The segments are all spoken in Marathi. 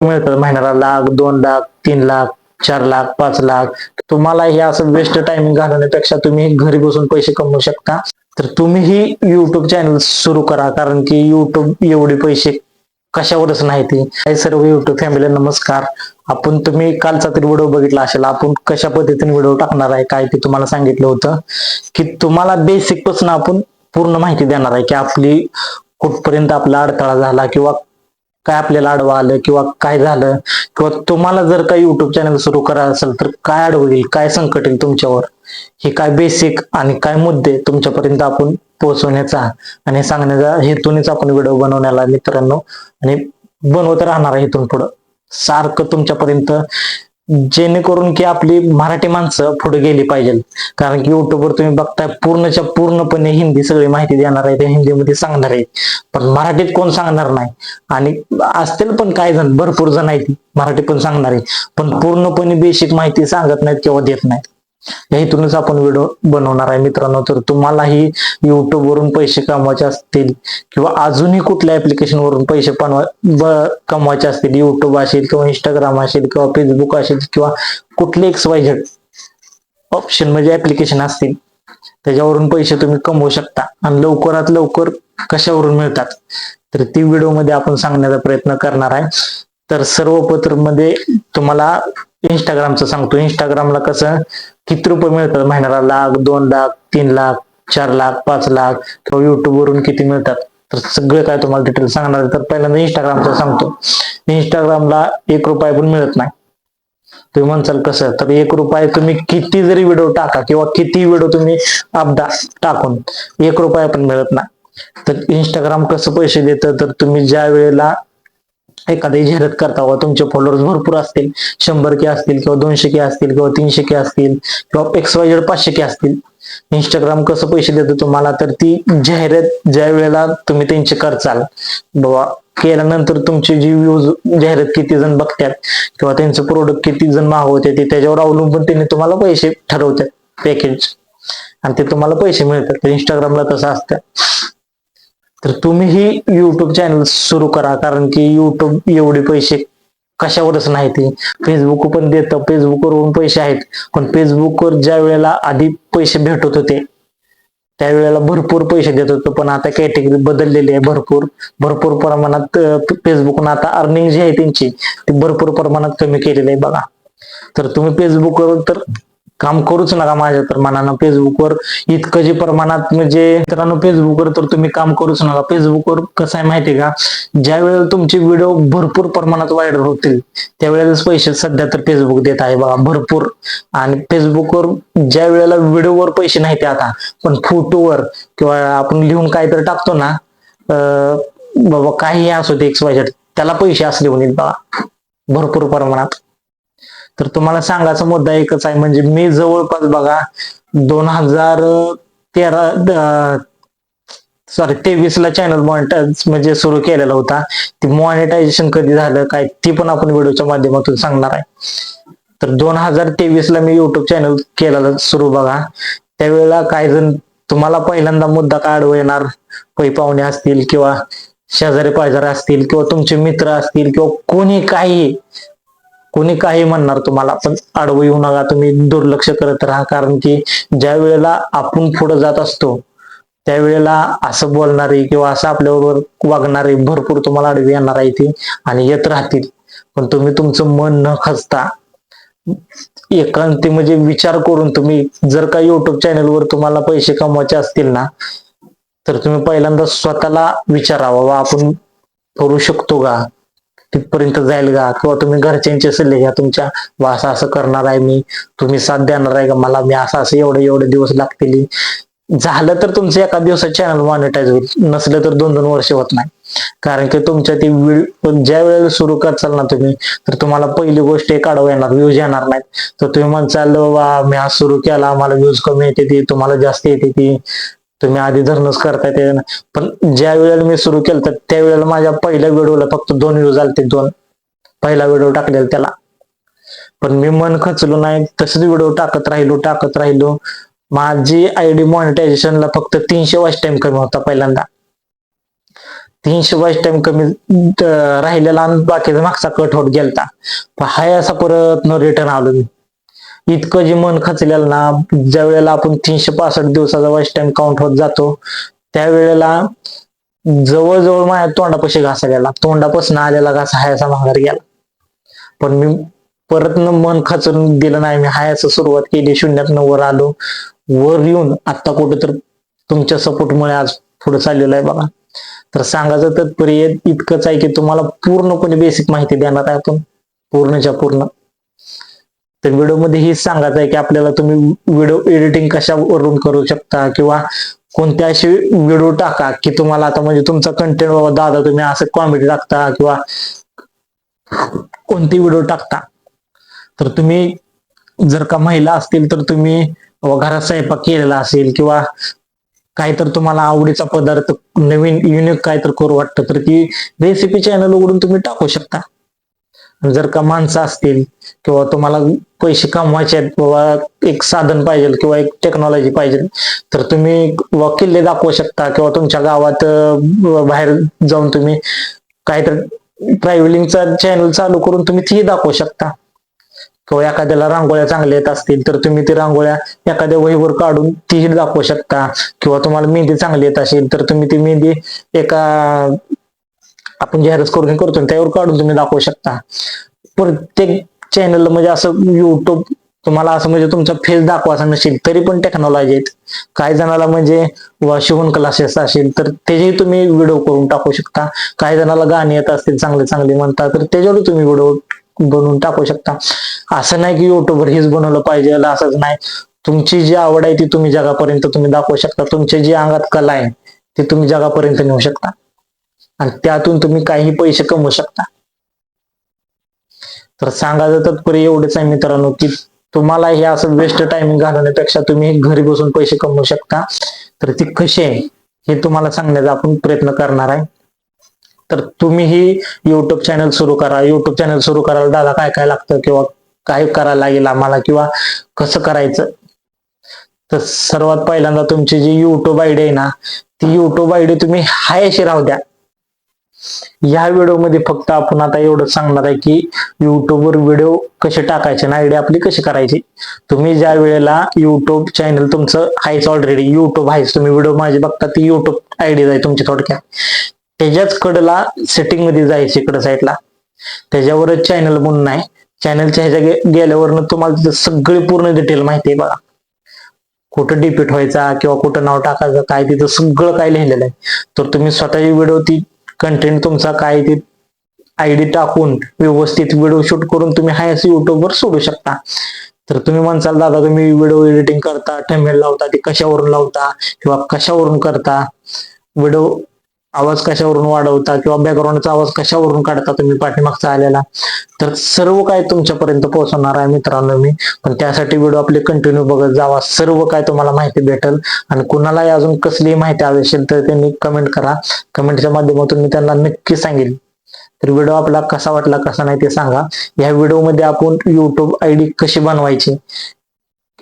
मिळतं महिन्याला लाख दोन लाख तीन लाख चार लाख पाच लाख. तुम्हाला हे असं वेस्ट टायमिंग घालवण्यापेक्षा तुम्ही घरी बसून पैसे कमवू शकता. तर तुम्हीही युट्यूब चॅनल सुरू करा कारण की युट्यूब एवढे पैसे कशावरच नाही ते. सर्व युट्यूब फॅमिली नमस्कार. आपण तुम्ही कालचा तरी व्हिडिओ बघितला असेल आपण कशा पद्धतीने व्हिडिओ टाकणार आहे काय ते तुम्हाला सांगितलं होतं. की तुम्हाला बेसिकपासून आपण पूर्ण माहिती देणार आहे की आपली कुठपर्यंत आपला अडथळा झाला किंवा काय आपल्याला आडवं आलं किंवा काय झालं किंवा तुम्हाला जर काही युट्यूब चॅनल सुरू करायचं असेल तर काय आडवं येईल काय संकट येईल तुमच्यावर? हे काय बेसिक आणि काय मुद्दे तुमच्यापर्यंत आपण पोहोचवण्याचा आणि सांगण्याचा हेतूनच आपण व्हिडिओ बनवण्याला मित्रांनो आणि बनवत राहणार आहे इथून पुढं. सारखं तुमच्यापर्यंत जेणेकरून की आपली मराठी माणसं पुढे गेली पाहिजे कारण की युट्यूबवर तुम्ही बघताय पूर्णच्या पूर्णपणे हिंदी सगळी माहिती देणार आहे ते हिंदीमध्ये सांगणार आहे पण मराठीत कोण सांगणार नाही? आणि असतील पण काही जण भरपूर जण आहेत मराठी पण सांगणार. आहे पण पूर्णपणे बेसिक माहिती सांगत नाहीत किंवा देत नाहीत. या इथूनच आपण व्हिडिओ बनवणार आहे मित्रांनो. तर तुम्हालाही युट्यूब वरून पैसे कमवायचे असतील किंवा अजूनही कुठल्या ऍप्लिकेशन वरून पैसे बनवा कमवायचे असतील युट्यूब असेल किंवा इंस्टाग्राम असेल किंवा फेसबुक असेल किंवा कुठले एक्स वाय झेड ऑप्शन म्हणजे ऍप्लिकेशन असतील त्याच्यावरून पैसे तुम्ही कमवू शकता आणि लवकरात लवकर कशावरून मिळतात? तर ती व्हिडिओमध्ये आपण सांगण्याचा प्रयत्न करणार आहे. तर सर्व पत्रमध्ये तुम्हाला इंस्टाग्रामचं सांगतो. इंस्टाग्रामला कसं किती रुपये मिळतात महिन्याला? लाख दोन लाख तीन लाख चार लाख पाच लाख. किंवा युट्यूबवरून किती मिळतात? तर सगळं काय तुम्हाला डिटेल सांगणार तर पहिल्यांदा इंस्टाग्रामचं सांगतो. इंस्टाग्रामला एक रुपया पण मिळत नाही. तुम्ही म्हणसाल कसं? तर एक रुपये तुम्ही किती जरी व्हिडिओ टाका किंवा किती व्हिडिओ तुम्ही अपडा टाकून एक रुपया पण मिळत नाही. तर इंस्टाग्राम कसं पैसे देतं? तर तुम्ही ज्या वेळेला एखादी जाहिरात करता व तुमचे फॉलोअर्स भरपूर असतील. शंभर के असतील किंवा दोनशे के असतील किंवा तीनशे के असतील किंवा एक्स वाय झेड पाचशे के असतील. इंस्टाग्राम कसं पैसे देतं तुम्हाला? तर ती जाहिरात ज्या वेळेला तुम्ही त्यांचे करचाल बाबा केल्यानंतर तुमची जी व्ह्यूज जाहिरात किती जण बघतात किंवा त्यांचं प्रोडक्ट किती जण मागवते ते त्याच्यावर अवलंबून त्यांनी तुम्हाला पैसे ठरवतात पॅकेज आणि ते तुम्हाला पैसे मिळतात. इंस्टाग्रामला तसं असतं. तर तुम्हीही युट्यूब चॅनल सुरू करा कारण की युट्यूब एवढे पैसे कशावरच नाही ते फेसबुक पण देतं फेसबुकवरून पैसे आहेत. पण फेसबुकवर ज्या वेळेला आधी पैसे भेटत होते त्यावेळेला भरपूर पैसे देत होतो. पण आता कॅटेगरी बदललेली आहे भरपूर. भरपूर प्रमाणात फेसबुकनं आता अर्निंग जी आहे त्यांची ती भरपूर प्रमाणात कमी केलेली आहे बघा. तर तुम्ही फेसबुकवर तर काम करूच नका माझ्या तर मनानं फेसबुकवर इतकं जे प्रमाणात म्हणजे मित्रांनो फेसबुकवर तर तुम्ही काम करूच नका. फेसबुकवर कसं आहे माहितीये का? ज्या वेळेला तुमचे व्हिडिओ भरपूर प्रमाणात व्हायरल होतील त्यावेळेलाच पैसे सध्या तर फेसबुक देत आहे बघा भरपूर. आणि फेसबुकवर ज्या वेळेला व्हिडिओवर पैसे नाही ते आता पण फोटोवर किंवा आपण लिहून काहीतरी टाकतो ना बाबा काही असो ते एक्स वाय त्याला पैसे असले होईल बघा भरपूर प्रमाणात. तर तुम्हाला सांगायचा मुद्दा एकच आहे म्हणजे मी जवळपास बघा दोन हजार तेरा सॉरी तेवीस ला चॅनल मॉनिटाईज म्हणजे सुरू केलेला होता. ती मॉनिटायझेशन कधी झालं काय ती पण आपण व्हिडिओच्या माध्यमातून सांगणार आहे. तर दोन हजार तेवीस ला मी युट्यूब चॅनल केलेला सुरू बघा. त्यावेळेला काही जण तुम्हाला पहिल्यांदा मुद्दा काय अडवं येणार? पै पाहुणे असतील किंवा शेजारी पाजारी असतील किंवा तुमचे मित्र असतील किंवा कोणी काही कोणी काही म्हणणार तुम्हाला पण आडवं येऊ नका तुम्ही दुर्लक्ष करत राहा. कारण की ज्या वेळेला आपण पुढे जात असतो त्यावेळेला असं बोलणारे किंवा असं आपल्याबरोबर वागणारे भरपूर तुम्हाला आडवी येणार आहे ते आणि येत राहतील. पण तुम्ही तुमचं मन न खचता एकांती म्हणजे विचार करून तुम्ही जर का युट्यूब चॅनलवर तुम्हाला पैसे कमवायचे असतील ना तर तुम्ही पहिल्यांदा स्वतःला विचारावा वा आपण करू शकतो का? तिथपर्यंत जाईल का? किंवा तुम्ही घरच्यांचे सल्ले घ्या तुमच्या वा असं असं करणार आहे मी तुम्ही साथ देणार आहे का मला मी असं असं एवढे एवढे दिवस लागतील. झालं तर तुमचं एका दिवसात चॅनल मॉनिटाईज होईल नसलं तर दोन दोन वर्ष होत नाही. कारण की तुमच्या ती ज्या वेळेला सुरू करचाल ना तुम्ही तर तुम्हाला पहिली गोष्ट काढवा येणार व्ह्यूज येणार नाहीत. तर तुम्ही म्हणचाल वा मी आज सुरू केला मला व्ह्यूज कमी येते ती तुम्हाला जास्त येते ती. तुम्ही आधी धरणच करताय ते पण ज्या वेळेला मी सुरू केलं तर त्यावेळेला माझ्या पहिल्या व्हिडिओला फक्त दोन व्ह्यूज आलते दोन. पहिला व्हिडिओ टाकलेला त्याला. पण मी मन खचलो नाही तसंच व्हिडिओ टाकत राहिलो टाकत राहिलो. माझी आयडी मॉनिटायझेशनला फक्त तीनशे वॉच टाइम कमी होता पहिल्यांदा. तीनशे वाईस टाइम कमी राहिलेला आणि बाकीचा मागचा कट होत गेलता. पण हाय असा परत न रिटर्न आलो मी. इतकं जे मन खचलेलं ना ज्या वेळेला आपण तीनशे पासष्ट दिवसाचा वाईस टाइम काउंट होत जातो त्यावेळेला जवळजवळ माझ्या तोंडापाशी घासा गेला. तोंडापासून आलेला घास हायाचा माघार गेला. पण मी परत न मन खचून दिलं नाही मी हायाचं सुरुवात केली शून्यात वर आलो. वर येऊन आता कुठं तर तुमच्या सपोर्टमुळे आज पुढे चाललेलं आहे बघा. तर सांगायचं तत्पर्य इतकंच आहे की तुम्हाला पूर्णपणे बेसिक माहिती देणार आहे आपण. पूर्णच्या पूर्ण. तर व्हिडिओमध्ये हेच सांगायचं आहे की आपल्याला तुम्ही व्हिडिओ एडिटिंग कशावरून करू शकता किंवा कोणत्या असे व्हिडिओ टाका की तुम्हाला आता म्हणजे तुमचा कंटेंट बाबा दादा तुम्ही असं कॉमेडी टाकता किंवा कोणती व्हिडिओ टाकता. तर तुम्ही जर का महिला असतील तर तुम्ही घरात स्वयंपाक केलेला असेल किंवा काय तर तुम्हाला आवडीचा पदार्थ नवीन युनिक काय तर करू वाटतं तर ती रेसिपी चॅनल उघडून तुम्ही टाकू शकता. जर का माणसं असतील किंवा तुम्हाला पैसे कमवायचे आहेत बाबा एक साधन पाहिजे किंवा एक टेक्नॉलॉजी पाहिजे तर तुम्ही किल्ले दाखवू शकता किंवा तुमच्या गावात बाहेर जाऊन तुम्ही काहीतरी ट्रॅव्हलिंगचा चॅनल चालू करून तुम्ही ती दाखवू शकता. किंवा एखाद्याला रांगोळ्या चांगल्या येत असतील तर तुम्ही ती रांगोळ्या एखाद्या वहीवर काढून तीही दाखवू शकता. किंवा तुम्हाला मेहंदी चांगली येत असेल तर तुम्ही ती मेहंदी एका आपण जाहिरात करून करतो त्यावर काढून तुम्ही दाखवू शकता. प्रत्येक चॅनल म्हणजे असं युट्यूब तुम्हाला असं म्हणजे तुमचा फेस दाखवायचा नसेल तरी पण टेक्नॉलॉजी आहेत. काही जणाला म्हणजे शिवण क्लासेस असेल तर त्याचेही तुम्ही व्हिडिओ करून टाकू शकता. काही जणाला गाणी येत असतील चांगले चांगले म्हणता तर त्याच्यावर तुम्ही व्हिडिओ बनवून टाकू शकता. असं नाही की युट्यूबवर हेच बनवलं पाहिजे असंच नाही. तुमची जी आवड आहे ती तुम्ही जगापर्यंत तुम्ही दाखवू शकता. तुमची जी अंगात कला आहे ती तुम्ही जगापर्यंत नेऊ शकता. आणि त्यातून तुम्ही काही पैसे कमवू शकता. तर सांगायचं तात्पर्य एवढेच आहे मित्रांनो की तुम्हाला हे असं वेस्ट टायमिंग घालवण्यापेक्षा तुम्ही घरी बसून पैसे कमवू शकता. तर ती कशी आहे हे तुम्हाला सांगण्याचा आपण प्रयत्न करणार आहे. तर तुम्हीही युट्यूब चॅनल सुरू करा. युट्यूब चॅनल सुरू करायला दादा काय काय लागतं किंवा काय करायला लागेल आम्हाला किंवा कसं करायचं? तर सर्वात पहिल्यांदा तुमची जी युट्यूब आयडी आहे ना ती युट्यूब आयडी तुम्ही हाय अशी राहू द्या. या व्हिडिओमध्ये फक्त आपण आता एवढं सांगणार आहे की युट्यूबवर व्हिडिओ कसे टाकायचे ना आयडिया आपली कशी करायची. तुम्ही ज्या वेळेला युट्यूब चॅनल तुमचं आहेच ऑलरेडी युट्यूब आहेच तुम्ही व्हिडिओ माझे बघता ती युट्यूब आयडी आहे तुमची थोडक्यात. त्याच्याच कडला सेटिंगमध्ये जायचं इकडं साईडला त्याच्यावरच चॅनल म्हणून नाही चॅनलच्या ह्याच्या गेल्यावरनं तुम्हाला तिथं सगळी पूर्ण डिटेल माहिती आहे बघा. कुठं डिपीट व्हायचा किंवा कुठं नाव टाकायचं काय तिथं सगळं काय लिहिलेलं आहे. तर तुम्ही स्वतःची व्हिडिओ ती कंटेंट तुमचा काय ती आयडी टाकून व्यवस्थित व्हिडिओ शूट करून तुम्ही हायस युट्यूबवर सोडू शकता. तर तुम्ही म्हणसाल दादा तुम्ही व्हिडिओ एडिटिंग करता ठेमेल लावता ते कशावरून लावता किंवा कशावरून करता? व्हिडिओ आवाज कशावरून वाढवता किंवा बॅकग्राऊंडचा आवाज कशावरून काढता तुम्ही पाठीमागचा आलेला? तर सर्व काय तुमच्यापर्यंत पोहोचवणार आहे मित्रांनो मी. पण त्यासाठी व्हिडिओ आपले कंटिन्यू बघत जावा. सर्व काय तुम्हाला माहिती भेटेल. आणि कुणालाही अजून कसलीही माहिती हवी असेल तर त्यांनी कमेंट करा. कमेंटच्या माध्यमातून मी त्यांना नक्की सांगेल. तर व्हिडिओ आपला कसा वाटला कसा नाही ते सांगा. या व्हिडिओमध्ये आपण युट्यूब आय डी कशी बनवायची?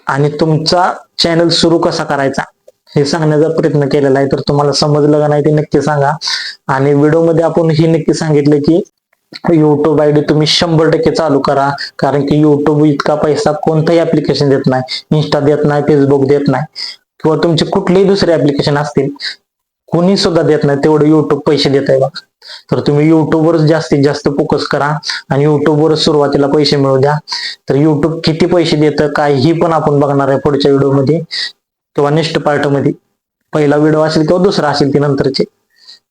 आणि तुमचा चॅनल सुरू कसा करायचा? हे सांगण्याचा प्रयत्न केलेला आहे तर तुम्हाला समजलं का नाही ते नक्की सांगा. आणि व्हिडिओमध्ये आपण हे नक्की सांगितलं की युट्यूब आय डी तुम्ही शंभर टक्के चालू करा कारण की युट्यूब इतका पैसा कोणताही ऍप्लिकेशन देत नाही. इन्स्टा देत नाही फेसबुक देत नाही. किंवा तुमचे कुठलेही दुसरे ऍप्लिकेशन असतील कोणी सुद्धा देत नाही तेवढे युट्यूब पैसे देत आहे बघा. तर तुम्ही युट्यूबवरच जास्तीत जास्त फोकस करा आणि युट्यूबवर सुरुवातीला पैसे मिळू द्या. तर युट्यूब किती पैसे देतं काय ही पण आपण बघणार आहे पुढच्या व्हिडिओमध्ये. किंवा नेक्स्ट पार्टमध्ये पहिला व्हिडिओ असेल किंवा दुसरा असेल ती नंतरचे.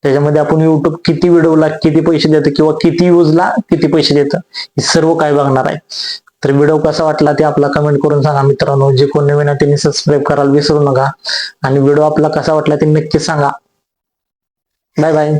त्याच्यामध्ये आपण युट्यूब किती व्हिडिओला किती पैसे देतं किंवा किती यूजला किती पैसे देतं हे सर्व काय बघणार आहे. तर व्हिडिओ कसा वाटला ते आपला कमेंट करून सांगा मित्रांनो. जे कोण नवीन आहे त्यांनी सबस्क्राईब करायला विसरू नका. आणि व्हिडिओ आपला कसा वाटला ते नक्की सांगा. Bye bye